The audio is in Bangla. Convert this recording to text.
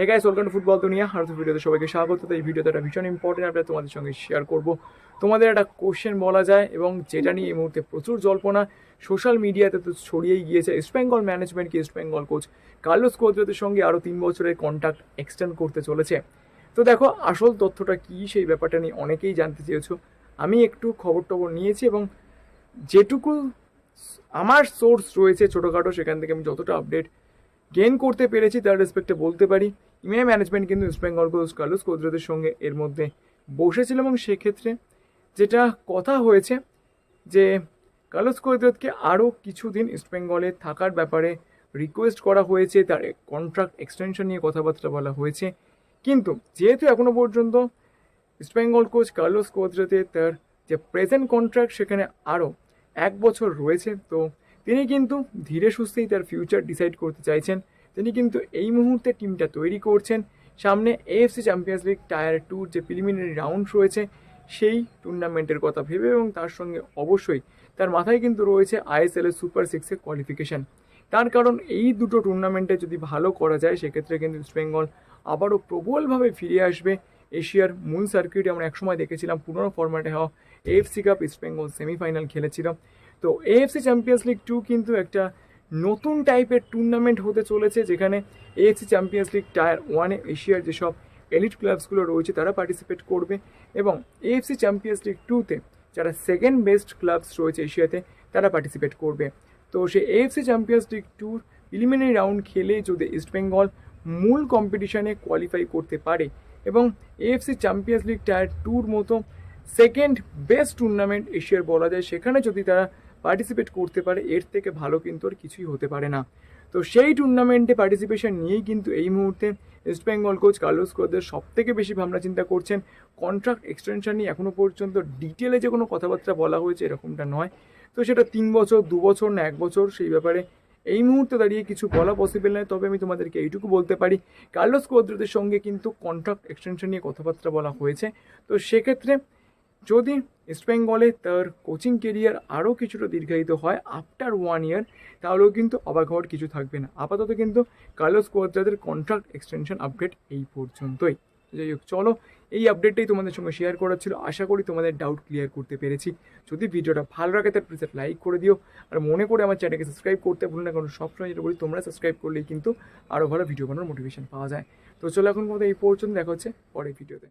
Hey guys welcome to football দুনিয়া আর তো ভিডিওতে সবাইকে স্বাগত। এই ভিডিওতে একটা ভীষণ ইম্পর্টেন্ট আপডেট তোমাদের সঙ্গে শেয়ার করব। তোমাদের একটা কোশ্চেন বলা যায় এবং যেটা নিয়ে এই মুহূর্তে প্রচুর জল্পনা। সোশ্যাল মিডিয়াতে তো ছড়িয়েই গিয়েছে। ইস্ট বেঙ্গল ম্যানেজমেন্টকে ইস্ট বেঙ্গল কোচ কার্লোস কোদ্রতের সঙ্গে আরও তিন বছরের কন্ট্রাক্ট এক্সটেন্ড করতে চলেছে। তো দেখো, আসল তথ্যটা কী সেই ব্যাপারটা নিয়ে অনেকেই জানতে চেয়েছো। আমি একটু খবর টবর নিয়েছি এবং যেটুকু আমার সোর্স রয়েছে ছোটোখাটো, সেখান থেকে আমি যতটা আপডেট গেইন করতে পেরেছি, তার রেসপেক্টে বলতে পারি। ইমেল ম্যানেজমেন্ট কিন্তু ইস্ট বেঙ্গল কোচ কার্লোস কোদ্রাদের সঙ্গে এর মধ্যে বসেছিল এবং সেক্ষেত্রে যেটা কথা হয়েছে যে কার্লোস কোদ্রাতকে আরও কিছুদিন ইস্ট বেঙ্গলে থাকার ব্যাপারে রিকোয়েস্ট করা হয়েছে, তার কন্ট্রাক্ট এক্সটেনশন নিয়ে কথাবার্তা বলা হয়েছে। কিন্তু যেহেতু এখনও পর্যন্ত ইস্ট বেঙ্গল কোচ কার্লোস কোদ্রাতে তার যে প্রেজেন্ট কন্ট্রাক্ট সেখানে আরও এক বছর রয়েছে, তো তিনি কিন্তু ধীরে সুস্থেই তার ফিউচার ডিসাইড করতে চাইছেন। তিনি কিন্তু এই মুহূর্তে টিমটা তৈরি করছেন। সামনে এএফসি চ্যাম্পিয়ন্স লিগ টায়ার টুর যে প্রিলিমিনারি রাউন্ড রয়েছে, সেই টুর্নামেন্টের কথা ভেবে এবং তার সঙ্গে অবশ্যই তার মাথায় কিন্তু রয়েছে আইএসএল এর সুপার সিক্সের কোয়ালিফিকেশন তার কারণ এই দুটো টুর্নামেন্টে যদি ভালো করা যায়, সেক্ষেত্রে কিন্তু ইস্ট বেঙ্গল আবারও প্রবলভাবে ফিরে আসবে। এশিয়ার মূল সার্কিটে আমরা একসময় দেখেছিলাম পুরনো ফরম্যাটে হওয়া AFC cup East Bengal semifinal খেলেছিল। তো এএফসি চ্যাম্পিয়ন্স লিগ টু কিন্তু একটা নতুন টাইপের টুর্নামেন্ট হতে চলেছে, যেখানে এএফসি চ্যাম্পিয়ন্স লিগ টায়ার ওয়ানে এশিয়ার যেসব এলিট ক্লাবসগুলো রয়েছে, তারা পার্টিসিপেট করবে। এবং এএফসি চ্যাম্পিয়ন্স লিগ টুতে যারা সেকেন্ড বেস্ট ক্লাবস রয়েছে এশিয়াতে, তারা পার্টিসিপেট করবে। তো সেই এএফসি চ্যাম্পিয়ন্স লিগ টুর প্রিলিমিনারি রাউন্ড খেলে যদি ইস্টবেঙ্গল মূল কম্পিটিশনে কোয়ালিফাই করতে পারে এবং এএফসি চ্যাম্পিয়ন্স লিগ টায়ার টুর মতো সেকেন্ড বেস্ট টুর্নামেন্ট এশিয়ার বলা যায়, সেখানে যদি তারা পার্টিসিপেট করতে পারে, এর থেকে ভালো কিন্তু আর কিছুই হতে পারে না। তো সেই টুর্নামেন্টে পার্টিসিপেশন নিয়েই কিন্তু এই মুহূর্তে ইস্ট বেঙ্গল কোচ কার্লোস কোচদের সব থেকে বেশি ভাবনা চিন্তা করছেন। কন্ট্রাক্ট এক্সটেনশন নিয়ে এখনও পর্যন্ত ডিটেলে যে কোনো কথাবার্তা বলা হয়েছে এরকমটা নয়। তো সেটা তিন বছর, দু বছর না এক বছর সেই ব্যাপারে এই মুহূর্তে দাঁড়িয়ে কিছু বলা পসিবল নয়। তবে আমি তোমাদেরকে এইটুকু বলতে পারি কার্লোস কোদ্রদের সঙ্গে কিন্তু কন্ট্রাক্ট এক্সটেনশন নিয়ে কথাবার্তা বলা হয়েছে। তো সেক্ষেত্রে যদি ইস্টবেঙ্গলে তার কোচিং কেরিয়ার আরও কিছুটা দীর্ঘায়িত হয় আফটার ওয়ান ইয়ার তাহলেও কিন্তু অবাক হওয়ার কিছু থাকবে না। আপাতত কিন্তু কার্লোস কোদ্রাদের কন্ট্রাক্ট এক্সটেনশন আপডেট এই পর্যন্তই। যাই হোক, চলো এই আপডেটটাই তোমাদের সঙ্গে শেয়ার করার ছিল। আশা করি তোমাদের ডাউট ক্লিয়ার করতে পেরেছি। যদি ভিডিওটা ভালো লাগে তার প্লিজ লাইক করে দিও। আর মনে করে আমার চ্যানেলকে সাবস্ক্রাইব করতে ভুলো না, কারণ সবসময় যেটা বলি, তোমরা সাবস্ক্রাইব করলেই কিন্তু আরও ভালো ভিডিও বানানোর মোটিভেশন পাওয়া যায়। তো চলো, এখন কথা এই পর্যন্ত দেখা হচ্ছে পরের ভিডিওতে